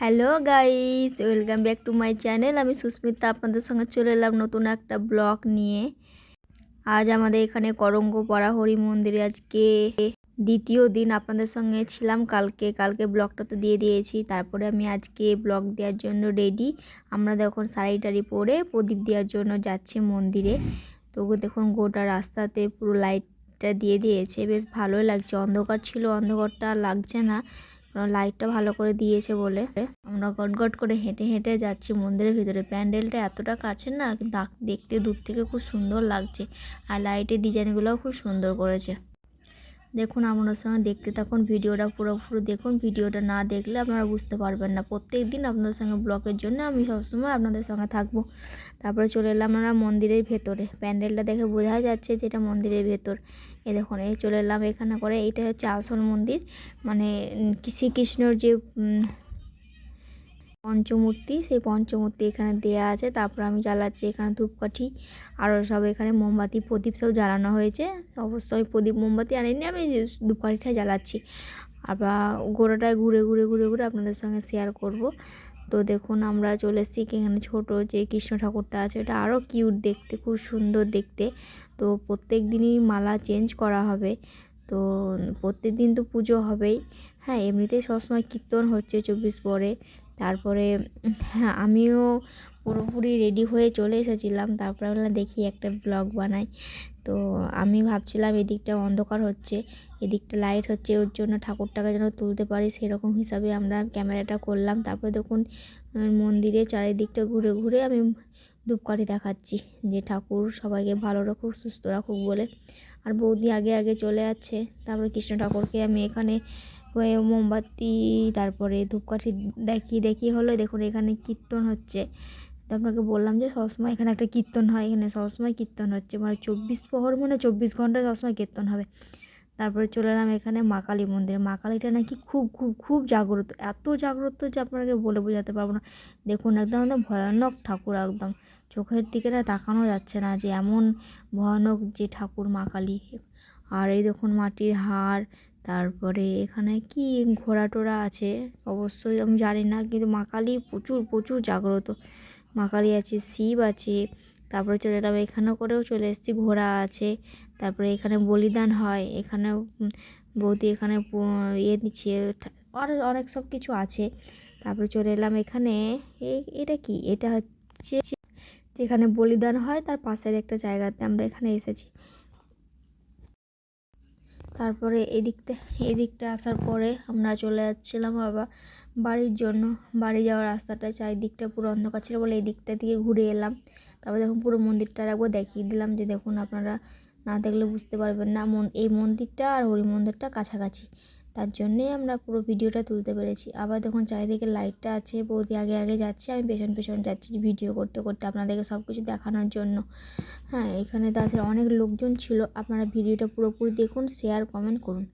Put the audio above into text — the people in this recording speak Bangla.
Hello guys, welcome back to my channel. আমি সুস্মিতা, আপনাদের সঙ্গে চলে এলাম নতুন একটা ব্লগ নিয়ে। আজ আমাদের এখানে করঙ্গ পাড়া হরি মন্দিরে আজকে দ্বিতীয় দিন আপনাদের সঙ্গে ছিলাম কালকে। কালকে ব্লগটা তো দিয়ে দিয়েছি, তারপরে আমি আজকে ব্লগ দেওয়ার জন্য রেডি আমরা দেখুন শাড়ি টাড়ি পরে প্রদীপ দেওয়ার জন্য যাচ্ছি মন্দিরে। তো দেখুন গোটা রাস্তাতে পুরো লাইটটা দিয়ে দিয়েছে। বেশ ভালোই লাগছে। অন্ধকার ছিল, অন্ধকারটা লাগছে না। লাইটটা ভালো করে দিয়েছে বলে। আমরা গটগট করে হেঁটে হেঁটে যাচ্ছি মন্দিরের ভিতরে। প্যান্ডেলটা এতটা কাছে না দেখতে দূর থেকে খুব সুন্দর লাগছে। আর লাইটের ডিজাইনগুলোও খুব সুন্দর করেছে। দেখুন আপনার সঙ্গে দেখতে থাকুন, ভিডিওটা পুরোপুরি দেখুন, ভিডিওটা না দেখলে আপনারা বুঝতে পারবেন না। প্রত্যেক দিন আপনাদের সঙ্গে ব্লকের জন্য আমি সবসময় আপনাদের সঙ্গে থাকব। তারপরে চলে এলাম আমরা মন্দিরের ভেতরে। প্যান্ডেলটা দেখে বোঝা যাচ্ছে যে এটা মন্দিরের ভেতর। এ দেখুন, এই চলে এলাম এখানে করে। এটা হচ্ছে আসল মন্দির। মানে শ্রীকৃষ্ণর যে পঞ্চমূর্তি, সেই পঞ্চমূর্তি এখানে দেয়া আছে। তারপর আমি জ্বালাচ্ছি এখানে ধূপকাঠি। আরও সব এখানে মোমবাতি, প্রদীপ সব জ্বালানো হয়েছে। অবশ্যই প্রদীপ, মোমবাতি আনিনি আমি ধূপকাঠিটা জ্বালাচ্ছি। আবার গোড়াটায় ঘুরে ঘুরে ঘুরে ঘুরে আপনাদের সঙ্গে শেয়ার করব। তো দেখুন, আমরা চলে এসেছি এখানে ছোট যে কৃষ্ণ ঠাকুরটা আছে এটা আরও কিউট দেখতে, খুব সুন্দর দেখতে। তো প্রত্যেক দিনই মালা চেঞ্জ করা হবে। তো প্রত্যেক দিন তো পুজো হবেই। হ্যাঁ এমনিতেই সবসময় কীর্তন হচ্ছে চব্বিশ পরে। তারপরে হ্যাঁ আমিও পুরোপুরি রেডি হয়ে চলে এসেছিলাম। তারপরে বললাম, দেখি একটা ব্লগ বানাই। তো আমি ভাবছিলাম, এদিকটা অন্ধকার হচ্ছে, এদিকটা লাইট হচ্ছে, ওর জন্য ঠাকুরটাকে যেন তুলতে পারি, সেরকম হিসাবে আমরা ক্যামেরাটা করলাম। তারপরে দেখুন মন্দিরে চারিদিকটা ঘুরে ঘুরে আমি ধূপকাঠি দেখাচ্ছি, যে ঠাকুর সবাইকে ভালো রাখুক, সুস্থ রাখুক বলে। আর বৌদি আগে আগে চলে যাচ্ছে। তারপরে কৃষ্ণ ঠাকুরকে আমি এখানে মোমবাতি, তারপরে ধূপকাঠি দেখিয়ে দেখিয়ে হলো। দেখুন, এখানে কীর্তন হচ্ছে। তো আপনাকে বললাম যে, সবসময় এখানে একটা কীর্তন হয়। এখানে সবসময় কীর্তন হচ্ছে। মানে চব্বিশ প্রহর মানে চব্বিশ ঘণ্টা সবসময় কীর্তন হবে। তারপরে চলে এলাম এখানে মা কালী মন্দির। মা কালীটা নাকি খুব খুব খুব জাগ্রত। এত জাগ্রত যে আপনাকে বলে বোঝাতে পারব না। দেখুন, একদম একদম ভয়ানক ঠাকুর একদম। চোখের দিকে না তাকানো যাচ্ছে না যে, এমন ভয়ানক যে ঠাকুর মা কালী। আর এই দেখুন মাটির হাড় তারপরে এখানে কি ঘোড়া টোড়া আছে? অবশ্যই আমি জানি না, কিন্তু মা কালী প্রচুর প্রচুর জাগ্রত। মা কালী আছে, শিব আছে, তারপরে চলে এলাম এখানে করেও চলে এসেছি, ঘোড়া আছে। তারপরে এখানে বলিদান হয়, এখানে বৌদি এখানে ইয়ে দিচ্ছে আর অনেক সব কিছু আছে। তারপরে চলে এলাম এখানে এটা কি? এটা হচ্ছে, যেখানে বলিদান হয়, তার পাশের একটা জায়গাতে আমরা এখানে এসেছি। তারপরে এদিকতে, এদিকটা আসার পরে আমরা চলে যাচ্ছিলাম আবার বাড়ির জন্য। বাড়ি যাওয়ার রাস্তাটা চারিদিকটা পুরো অন্ধকার ছিল বলে এদিকটা দিকটা দিয়ে ঘুরে এলাম। তারপরে দেখুন পুরো মন্দিরটা একবার দেখিয়ে দিলাম যে দেখুন আপনারা না দেখলে বুঝতে পারবেন না। এই মন্দিরটা আর হরি মন্দিরটা কাছাকাছি। তার জন্যেই আমরা পুরো ভিডিওটা তুলতে পেরেছি। আবার দেখুন, চারিদিকে লাইটটা আছে, বৌদি আগে আগে যাচ্ছে, আমি পেছন পেছন যাচ্ছি ভিডিও করতে করতে আপনাদেরকে সব কিছু দেখানোর জন্য। হ্যাঁ এখানে তাছাড়া অনেক লোকজন ছিল, আপনারা ভিডিওটা পুরোপুরি দেখুন শেয়ার কমেন্ট করুন।